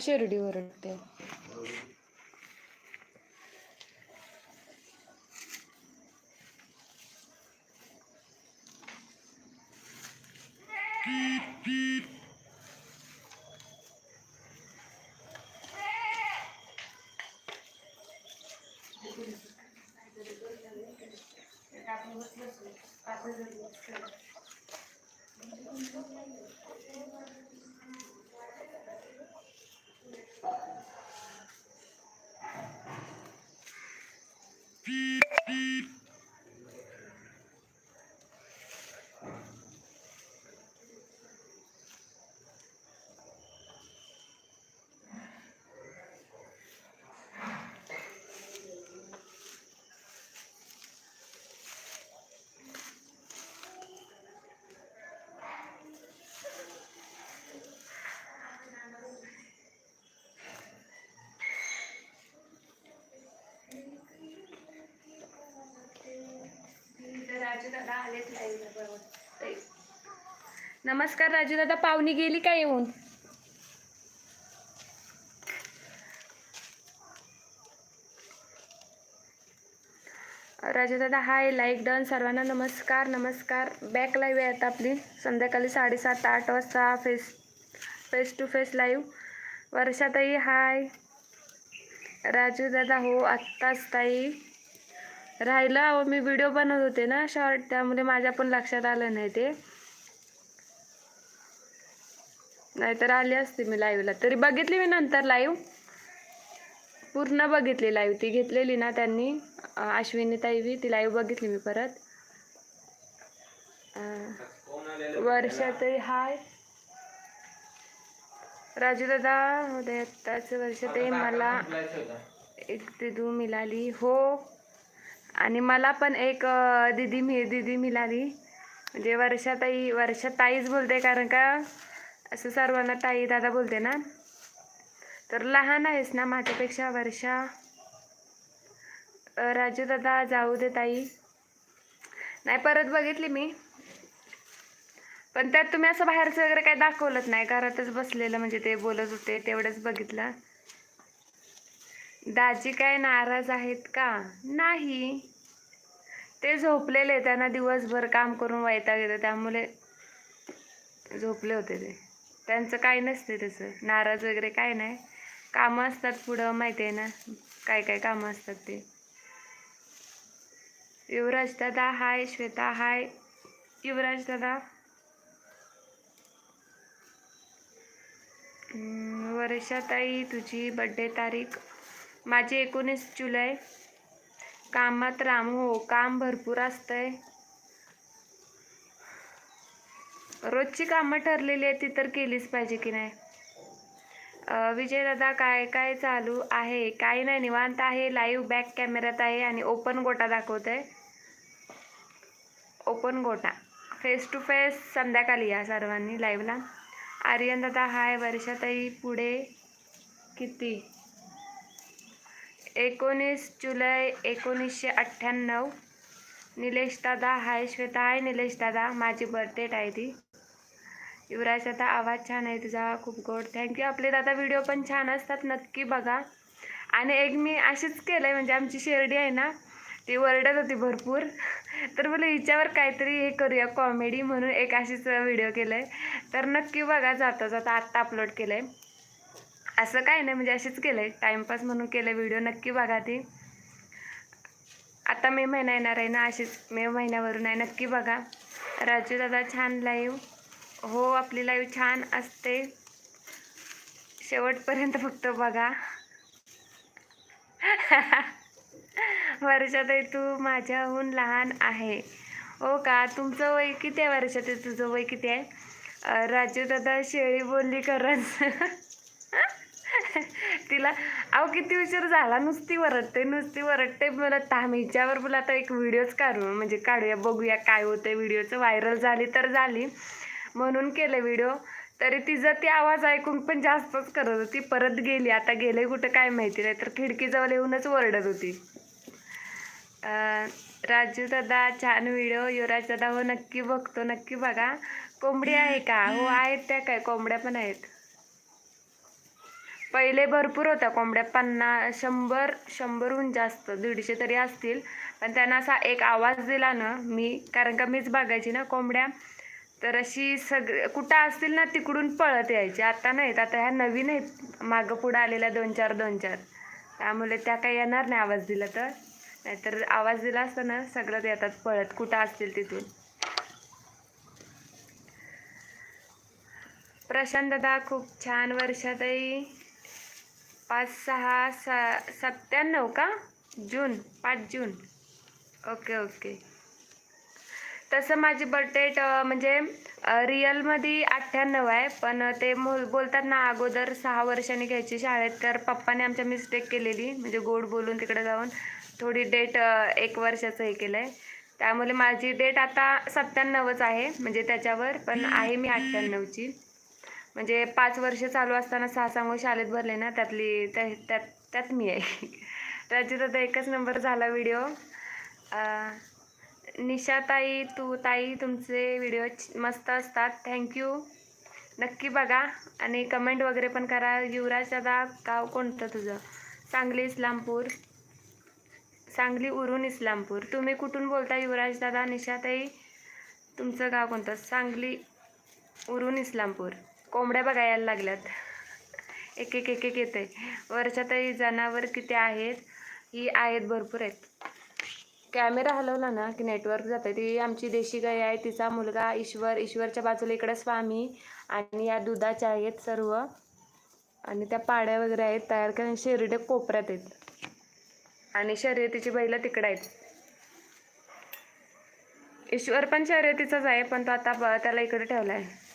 शिर्डीवर वाटते नमस्कार राजू दादा पाहुणी गेली का येऊन? राजू दादा हाय लाईक डन सर्वांना नमस्कार नमस्कार. बॅक लाईव्ह आहे आता आपली. संध्याकाळी साडेसात आठ वाजता face face to face live Varshatai hi. Raju दादा हो आत्ताच ताई. राहिलं अहो मी व्हिडिओ बनवत होते ना शॉर्ट त्यामुळे माझ्या पण लक्षात आलं नाही ते. नाहीतर आली असते मी लाईव्हला तरी बघितली मी नंतर लाईव्ह पूर्ण बघितली लाईव्ह ती घेतलेली ना त्यांनी अश्विनी ताईवी ती लाईव्ह बघितली मी परत. अं, वर्षाताई हाय राजू दादा उदयाताच वर्षाताई मला एक दिदू मिळाली. हो. आणि मला पण एक दिदी मी दिदी मिळाली म्हणजे वर्षाताई वर्षाताईच बोलते कारण का असं सर्वांना ताई दादा बोलते ना. तर लहान आहेस ना माझ्यापेक्षा वर्षा? राजू दादा जाऊ दे ताई. नाही परत बघितली मी. पण त्यात तुम्ही असं बाहेरचं वगैरे काही दाखवलंच नाही. घरातच बसलेलं म्हणजे ते बोलत होते तेवढंच बघितलं. दाजी काय नाराज आहेत का? नाही. ते झोपलेले त्यांना दिवसभर काम करून वैताग येतं. त्यामुळे झोपले होते ते. त्यांचं काही नसते तसं. नाराज वगैरे काय नाही. कामं असतात पुढं माहिती आहे ना? काय काय कामं असतात ते. युवराज दादा हाय. श्वेता हाय. युवराज दादा. वर्षाताई तुझी बड्डे तारीख. माझी एकोणीस जुलै. कामात राम हो काम भरपूर असतंय. रोजची कामं ठरलेली आहेत ती तर केलीच पाहिजे की नाही. विजयदादा विजय दादा काय काय चालू आहे? काही नाही निवांत आहे. लाईव्ह बॅक कॅमेऱ्यात आहे आणि ओपन गोटा दाखवत आहे ओपन गोटा. फेस टू फेस संध्याकाळी या सर्वांनी लाईव्हला आर्यन दादा हाय वर्षाताई पुढे किती? एकोणीस जुलै एकोणीसशे अठ्ठ्याण्णव. निलेश दादा हाय श्वेता हाय निलेश दादा माझी बर्थडेट आहे ती. युवराज दादा आवाज छान आहे तुझा खूप गोड. थँक्यू आपले दादा व्हिडिओ पण छान असतात नक्की बघा. आणि एक मी अशीच केलं आहे म्हणजे आमची शेरडी आहे ना ती वरडत होती भरपूर. तर बोले हिच्यावर काहीतरी हे करूया कॉमेडी म्हणून एक अशीच व्हिडिओ केलं आहे तर नक्की बघा जाता जाता आत्ता अपलोड केलं आहे असं काय नाही म्हणजे अशीच केलं आहे टाईमपास म्हणून केलं व्हिडिओ नक्की बघा ती. आता मे महिना येणार आहे ना अशीच मे महिन्यावरून आहे नक्की बघा. राजू दादा छान लाईव्ह हो आपली लाईव्ह छान असते. शेवटपर्यंत फक्त बघा. वर्षाताई तू माझ्याहून लहान आहे. हो का? तुमचं वय किती आहे वर्षाताई तुझं वय किती आहे? राजू दादा शेळी बोलली खरंच. तिला अहो किती उशीर झाला नुसती वरडते नुसती वरडते. मला थांब हिच्यावर मला आता एक व्हिडिओच काढू. म्हणजे काढूया बघूया काय होतं व्हिडिओचं व्हायरल झाली तर झाली. म्हणून केलं व्हिडिओ तरी तिचा ती आवाज ऐकून पण जास्तच करत होती. परत गेली आता गेले कुठं काय माहिती नाही. तर खिडकीजवळ येऊनच ओरडत होती. राजू दादा छान व्हिडिओ युवराज दादा हो नक्की बघतो नक्की बघा. कोंबडी आहे का? हो आहेत त्या काय? कोंबड्या पण आहेत. पहिले भरपूर होत्या कोंबड्या पन्नास शंभर शंभरहून जास्त दीडशे तरी असतील. पण त्यांना असा एक आवाज दिला ना मी कारण का मीच बघायची ना कोंबड्या तर अशी सगळे कुठं असतील ना तिकडून पळत यायची. आता नाहीत आता ह्या नवीन आहेत मागं पुढं आलेल्या दोन चार दोन चार. त्यामुळे त्या काही येणार नाही आवाज दिला तर. नाहीतर आवाज दिला असता ना सगळं येतात पळत कुठं असतील तिथून. प्रशांत दादा खूप छान वर्षातही पाच सहा सा सत्त्याण्णव का? जून पाच जून. Okay okay. तसं माझी बर्थडेट म्हणजे रिअलमध्ये अठ्ठ्याण्णव आहे पण ते बोलतात ना अगोदर सहा वर्षांनी घ्यायची शाळेत तर पप्पाने आमच्या मिस्टेक केलेली म्हणजे गोड बोलून तिकडे जाऊन थोडी डेट एक वर्षाचं हे केलं आहे त्यामुळे माझी डेट आता सत्त्याण्णवच आहे म्हणजे त्याच्यावर पण आहे मी अठ्ठ्याण्णवची. म्हणजे पाच वर्ष चालू असताना सहा सांगू शाळेत भरले ना त्यातली त्या त्यात त्यात मी आहे. त्याची आता एकच नंबर झाला व्हिडिओ निशाताई तू ताई तुमचे व्हिडिओ मस्त असतात. थँक्यू नक्की बघा आणि कमेंट वगैरे पण करा. युवराज दादा गाव कोणतं तुझं? सांगली इस्लामपूर. सांगली उरून इस्लामपूर. तुम्ही कुठून बोलता युवराज दादा निशाताई? तुमचं गाव कोणतं? सांगली उरून इस्लामपूर. कोंबड्या बघायला लागल्यात. एक एक एक एक येते वर्षातही जनावर किती आहेत? ही आहेत भरपूर आहेत. कॅमेरा हलवला ना की नेटवर्क जातं ती आमची देशी गाय आहे. तिचा मुलगा ईश्वर ईश्वरच्या बाजूला इकडं स्वामी आणि या दुधाच्या आहेत सर्व. आणि त्या पाड्या वगैरे आहेत तयार करून शेरडे कोपऱ्यात आहेत. आणि शर्यतीची बैलं तिकडं आहेत. ईश्वर पण शर्यतीचाच आहे पण तो आता ब- त्याला इकडे ठेवला आहे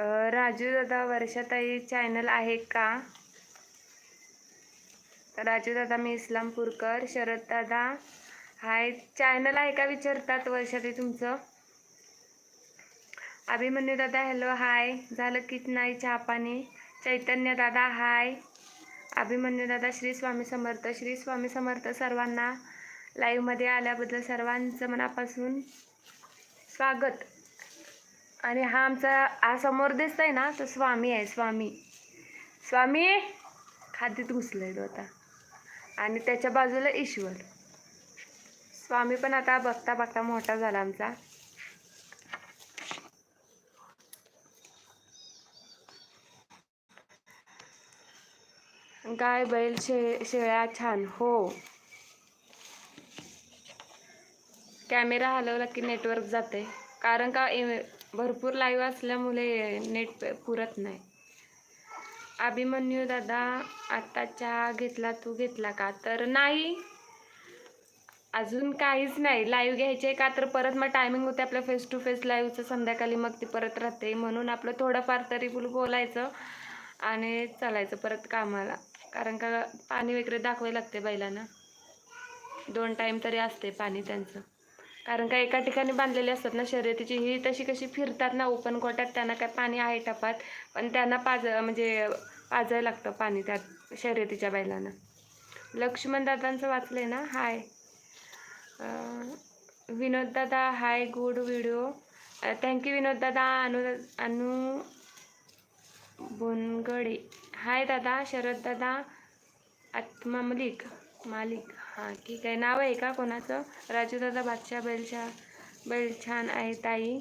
राजू दादा वर्षाताई चॅनल आहे का? राजू दादा मी इस्लामपूरकर. शरद दादा हाय. चॅनल आहे का विचारतात वर्षाताई तुमचं? अभिमन्यू दादा हॅलो हाय झालं की नाही चहा पाणी? चैतन्य दादा हाय अभिमन्यू दादा श्री स्वामी समर्थ. श्री स्वामी समर्थ सर्वांना लाईव्हमध्ये आल्याबद्दल सर्वांचं मनापासून स्वागत. आणि हा आमचा हा समोर दिसतंय ना तो स्वामी आहे स्वामी. स्वामी खादीत घुसलाय तो आता. आणि त्याच्या बाजूला ईश्वर. स्वामी पण आता बघता बघता मोठा झाला आमचा. गाय बैल शे शेळ्या छान हो. कॅमेरा हलवला की नेटवर्क जाते कारण का भरपूर लाईव्ह असल्यामुळे नेट पुरत नाही. अभिमन्यू दादा आत्ता चहा घेतला तू घेतला का? तर नाही. अजून काहीच नाही. लाईव्ह घ्यायचे का? तर परत मग टायमिंग होते आपलं फेस टू फेस लाईव्हचं संध्याकाळी मग ती परत राहते. म्हणून आपलं थोडंफार तरी फुल बोलायचं आणि चालायचं परत कामाला. कारण का पाणी वगैरे दाखवायला लागते बैलांना दोन टाईम तरी असते पाणी त्यांचं. कारण का एका ठिकाणी बांधलेली असतात ना शर्यतीची ही तशी कशी फिरतात ना ओपन कोटात त्यांना काय पाणी आहे टपात पण त्यांना पाज म्हणजे पाजायला लागतं पाणी त्यात शर्यतीच्या बैलांना. लक्ष्मण दादांचं वाचलंय ना? हाय. विनोद दादा hi good video thank you Vinod दादा अनु अनु बोनगडे. हाय दादा शरद दादा आत्मा मलिक मालिक. हां ठीक आहे. नाव आहे का कोणाचं? राजू दादा बादशाह बैलशा बैल छान आहे ताई.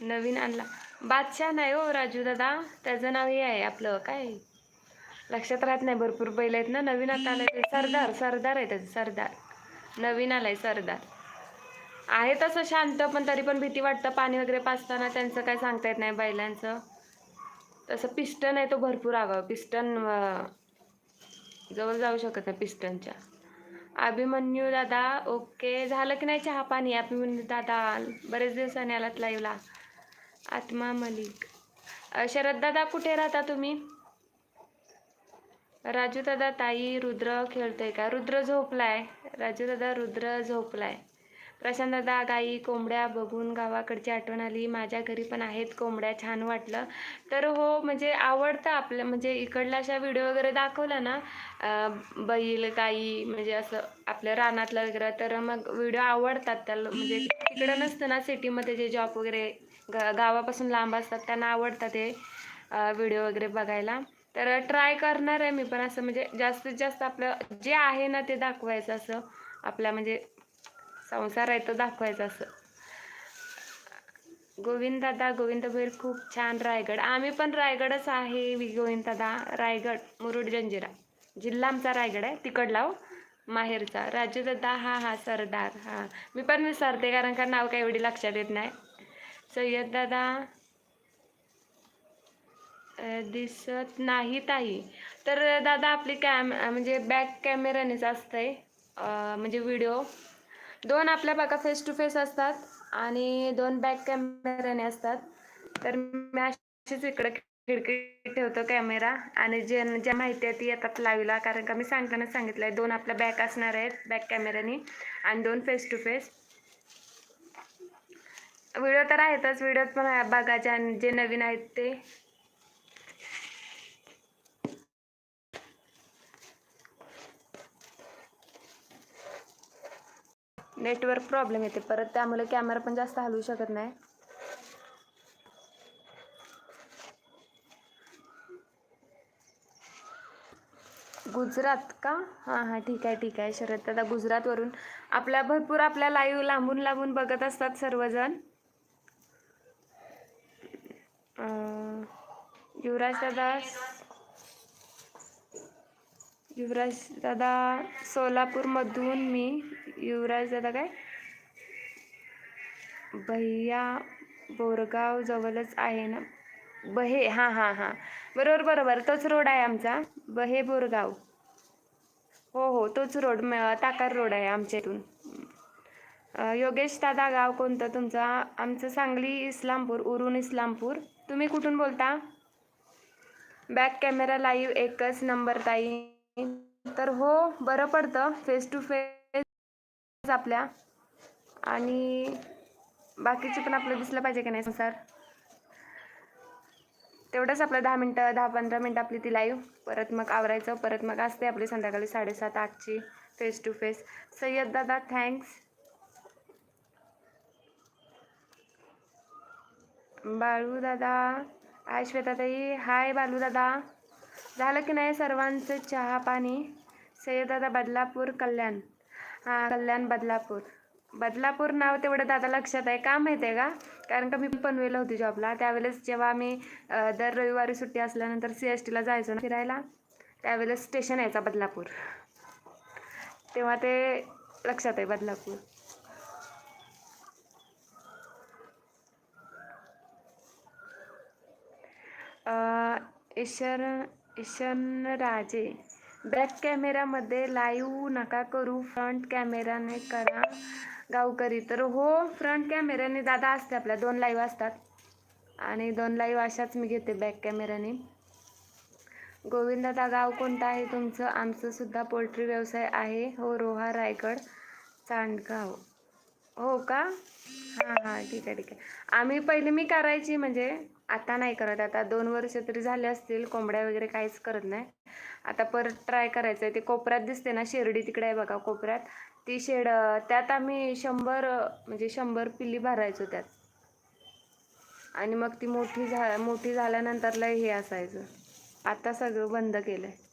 नवीन आणला. बादशाह नाही हो राजू दादा त्याचं नाव हे आहे आपलं. काय? लक्षात राहत नाही. भरपूर बैल आहेत ना. नवीन आता आलं सरदार सरदार आहे त्याचं. सरदार. नवीन आलाय सरदार. आहे तसं शांत पण तरी पण भीती वाटतं. पाणी वगैरे पाचताना त्यांचं काय सांगता येत नाही बैलांचं. तसं पिस्टन आहे तो भरपूर आगाव. पिस्टन जवळ जाऊ शकत नाही पिस्टनच्या. अभिमन्यू दादा ओके. झालं की नाही चहा पाणी? अभिमन्यू दादा बरेच दिवसांनी आलात लाईव्हला आत्मा मलिक. शरद दादा कुठे राहता तुम्ही? राजू दादा ताई रुद्र खेळतोय का? रुद्र झोपलाय. राजू दादा रुद्र झोपलाय. प्रशांतदा गाई कोंबड्या बघून गावाकडची आठवण आली. माझ्या घरी पण आहेत कोंबड्या छान वाटलं. तर हो म्हणजे आवडतं आपलं म्हणजे इकडला अशा व्हिडिओ वगैरे दाखवला ना बैल गाई म्हणजे असं आपल्या रानातलं वगैरे तर मग व्हिडिओ आवडतात त्याला. म्हणजे तिकडं नसतं ना सिटीमध्ये जे जॉब वगैरे गा गावापासून लांब असतात त्यांना आवडतात ते व्हिडिओ वगैरे बघायला. तर ट्राय करणार आहे मी पण असं म्हणजे जास्तीत जास्त आपलं जे आहे ना ते दाखवायचं असं. आपल्या म्हणजे संसार आहे तो दाखवायचा असं. गोविंद दादा गोविंद भैर खूप छान रायगड. आम्ही पण रायगडच आहे गोविंद दादा. रायगड मुरुड जंजिरा. जिल्हा आमचा रायगड आहे तिकडला हो माहेरचा. राजू दादा हा हा सरदार. हां. मी पण विसरते कारण का नाव काही एवढी लक्षात येत नाही. सय्यद दादा. दिसत नाही ताई. तर दादा आपली कॅम म्हणजे बॅक कॅमेऱ्यानेच असतंय. म्हणजे व्हिडिओ. दोन आपल्या बघा फेस टू फेस असतात आणि दोन बॅक कॅमेऱ्याने असतात. तर मी अशीच इकडे खिडकी ठेवतो कॅमेरा आणि जे ज्या माहिती आहे ती येतात लाईव्हला कारण का मी सांगताना सांगितलं आहे दोन आपल्या बॅक असणार आहेत बॅक कॅमेऱ्याने आणि दोन फेस टू फेस व्हिडिओ तर आहेतच. व्हिडिओत पण बघा ज्या जे नवीन आहेत ते. नेटवर्क प्रॉब्लेम येते. परत त्यामुळे कॅमेरा पण जास्त हलवू शकत नाही. गुजरात का? हां हां ठीक आहे ठीक आहे. शरद दादा गुजरातवरून आपल्या भरपूर आपल्या लाईव्ह लांबून लांबून बघत असतात सर्वजण. युवराज दादा युवराज दादा सोलापूरमधून मी. युवराज दादा काय? भैया बोरगाव जवळच आहे ना? बहे हां हां हां. बरोबर बरोबर. तोच रोड आहे आमचा. बहे बोरगाव. हो हो तोच रोड. ताकार रोड आहे आमच्या इथून. योगेश दादा गाव कोणतं तुमचं? आमचं सांगली इस्लामपूर उरून इस्लामपूर. तुम्ही कुठून बोलता? बॅक कॅमेरा लाईव्ह एकच नंबर ताई. तर हो बरं पडतं. फेस टू फेस आपल्या. आणि बाकीचे पण आपलं दिसलं पाहिजे की नाही संसार तेवढंच आपलं दहा मिनटं दहा पंधरा मिनटं आपली ती लाईव्ह परत मग आवरायचं परत मग असते आपली संध्याकाळी साडेसात आठची फेस टू फेस सय्यद दादा थँक्स बाळू दादा आय श्वेताताई हाय बालू दादा. झालं की नाही सर्वांचं चहा पाणी? सय्यद दादा बदलापूर कल्याण. हां कल्याण बदलापूर. बदलापूर नाव तेवढं दादा लक्षात आहे. का माहिती आहे का? कारण का मी पनवेला होती जॉबला. त्यावेळेस जेव्हा आम्ही दर रविवारी सुट्टी असल्यानंतर सी एस टीला जायचो ना फिरायला त्यावेळेस स्टेशन यायचा बदलापूर. तेव्हा ते लक्षात आहे बदलापूर. ईश्वर ईशन राजे. बॅक कॅमेरामध्ये लाईव्ह नका करू. फ्रंट कॅमेराने करा गावकरी. तर हो फ्रंट कॅमेऱ्याने दादा असते आपल्या. दोन लाईव्ह असतात. आणि दोन लाईव्ह अशाच मी घेते बॅक कॅमेऱ्याने गोविंदादा गाव कोणतं आहे तुमचं? आमचं सुद्धा पोल्ट्री व्यवसाय आहे. हो रोहा रायगड चांडगाव. हो का? हा हा ठीक आहे ठीक आहे. आम्ही पहिले मी करायची म्हणजे आता नाही करत. आता दोन वर्ष तरी झाले असतील कोंबड्या वगैरे काहीच करत नाही. आता परत ट्राय करायचं आहे. ते कोपऱ्यात दिसते ना शेरडी तिकडे आहे बघा कोपऱ्यात. ती शेड त्यात आम्ही शंभर म्हणजे शंभर पिल्ली भरायचो त्यात. आणि मग ती मोठी झा मोठी झाल्यानंतर लय हे असायचं. आता सगळं बंद केलं आहे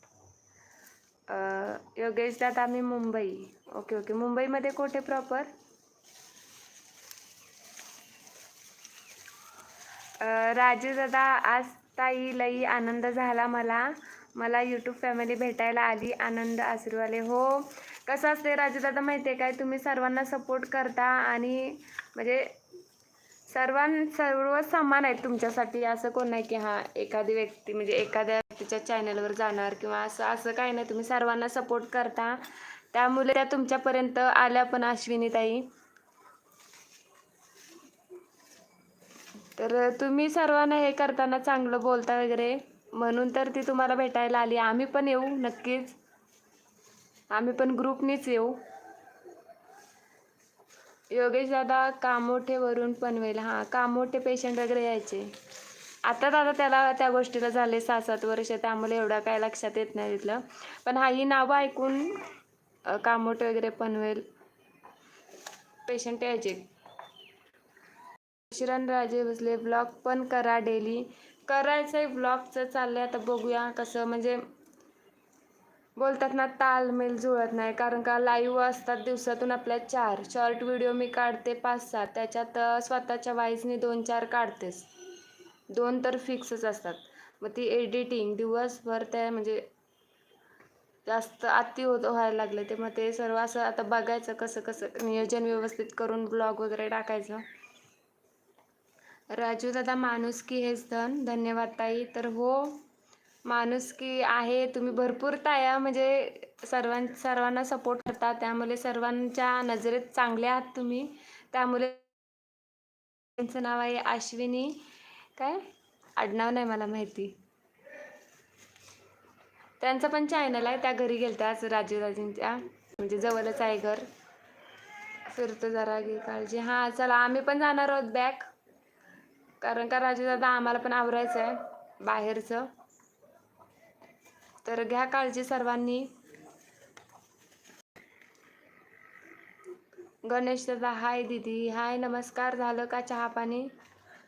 योगेश दादा आम्ही मुंबई. Okay okay. मुंबईमध्ये कुठे प्रॉपर राजेदादा आज ताई लई आनंद झाला मला. मला यूट्यूब फॅमिली भेटायला आली आनंद आशीर्वाले हो कसं असते राजेदादा माहिती आहे काय? तुम्ही सर्वांना सपोर्ट करता आणि म्हणजे सर्वां सर्व समान आहेत तुमच्यासाठी. असं कोण नाही की हां एखादी व्यक्ती म्हणजे एखाद्या व्यक्तीच्या चॅनलवर जाणार किंवा असं असं काही नाही. तुम्ही सर्वांना सपोर्ट करता. त्यामुळे त्या तुमच्यापर्यंत आल्या पण अश्विनीताई तर तुम्ही सर्वांना हे करताना चांगलं बोलता वगैरे म्हणून तर ती तुम्हाला भेटायला आली. आम्ही पण येऊ नक्कीच. आम्ही पण ग्रुपनीच येऊ. योगेश दादा कामोठेवरून पनवेल. हां कामोठे पेशंट वगैरे यायचे. आता दादा त्याला त्या गोष्टीला झाले सहा सात वर्ष त्यामुळे एवढा काय लक्षात येत नाही तिथलं. पण हा ही नावं ऐकून कामोठे वगैरे पनवेल पेशंट यायचे. शिरण राजे बसले ब्लॉग पण करा डेली. करायचं आहे ब्लॉगचं चाललंय आता बघूया कसं म्हणजे बोलतात ना तालमेल जुळत नाही. कारण का लाईव्ह असतात दिवसातून आपल्या चार. शॉर्ट व्हिडिओ मी काढते पाच सात त्याच्यात स्वतःच्या वाईजने दोन चार काढतेच दोन तर फिक्सच असतात. मग ती एडिटिंग दिवसभर त्या म्हणजे जास्त अति होत व्हायला लागले ते मग ते सर्व असं आता बघायचं कसं कसं नियोजन व्यवस्थित करून ब्लॉग वगैरे टाकायचं. राजू दादा माणुसकी हेच धन? धन्यवाद ताई. तर हो माणुसकी आहे तुम्ही भरपूर ताया म्हणजे सर्वां सर्वांना सपोर्ट करता. त्यामुळे सर्वांच्या नजरेत चांगले आहात तुम्ही. त्यामुळे त्यांचं नाव आहे अश्विनी. काय? आडनाव नाही मला माहिती. त्यांचं पण चॅनल आहे. त्या घरी गेलत्या आज राजूराजेंच्या म्हणजे जवळच आहे घर. फिरतो जरा घे काळजी. हां चला. आम्ही पण जाणार आहोत बॅक कारण का राजे दादा आम्हाला पण आवरायचं आहे बाहेरचं. तर घ्या काळजी सर्वांनी. गणेश दादा हाय दीदी. हाय नमस्कार. झालं का चहा पाणी?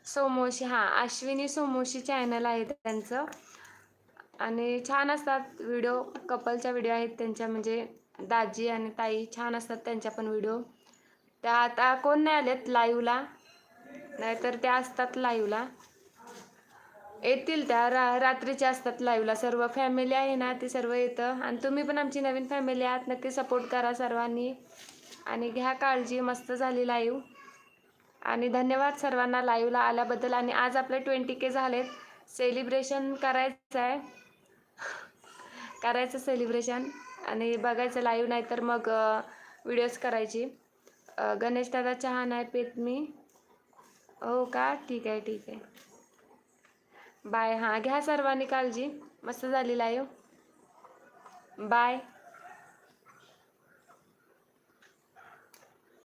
सोमोशी हां अश्विनी सोमोशी चॅनल आहे त्यांचं. आणि छान असतात व्हिडिओ कपलच्या व्हिडिओ आहेत त्यांच्या म्हणजे दाजी आणि ताई छान असतात त्यांच्या पण व्हिडिओ त्या आता कोण नाही आलेत लाईव्हला नाहीतर त्या असतात लाईव्हला. येतील त्या रा रात्रीच्या असतात लाईव्हला. सर्व फॅमिली आहे ना ती सर्व येतं. आणि तुम्ही पण आमची नवीन फॅमिली आहात नक्की सपोर्ट करा सर्वांनी. आणि घ्या काळजी मस्त झाली लाईव्ह. आणि धन्यवाद सर्वांना लाईव्हला आल्याबद्दल. आणि आज आपले ट्वेंटी के झालेत. सेलिब्रेशन करायचं आहे. करायचं सेलिब्रेशन. आणि बघायचं लाईव्ह नाही तर मग व्हिडिओज करायची. गणेश दादा चहा नाही पेत मी. हो का? ठीक आहे ठीक आहे. बाय हां घ्या सर्वांनी काळजी. मस्त झाली लाईव्ह बाय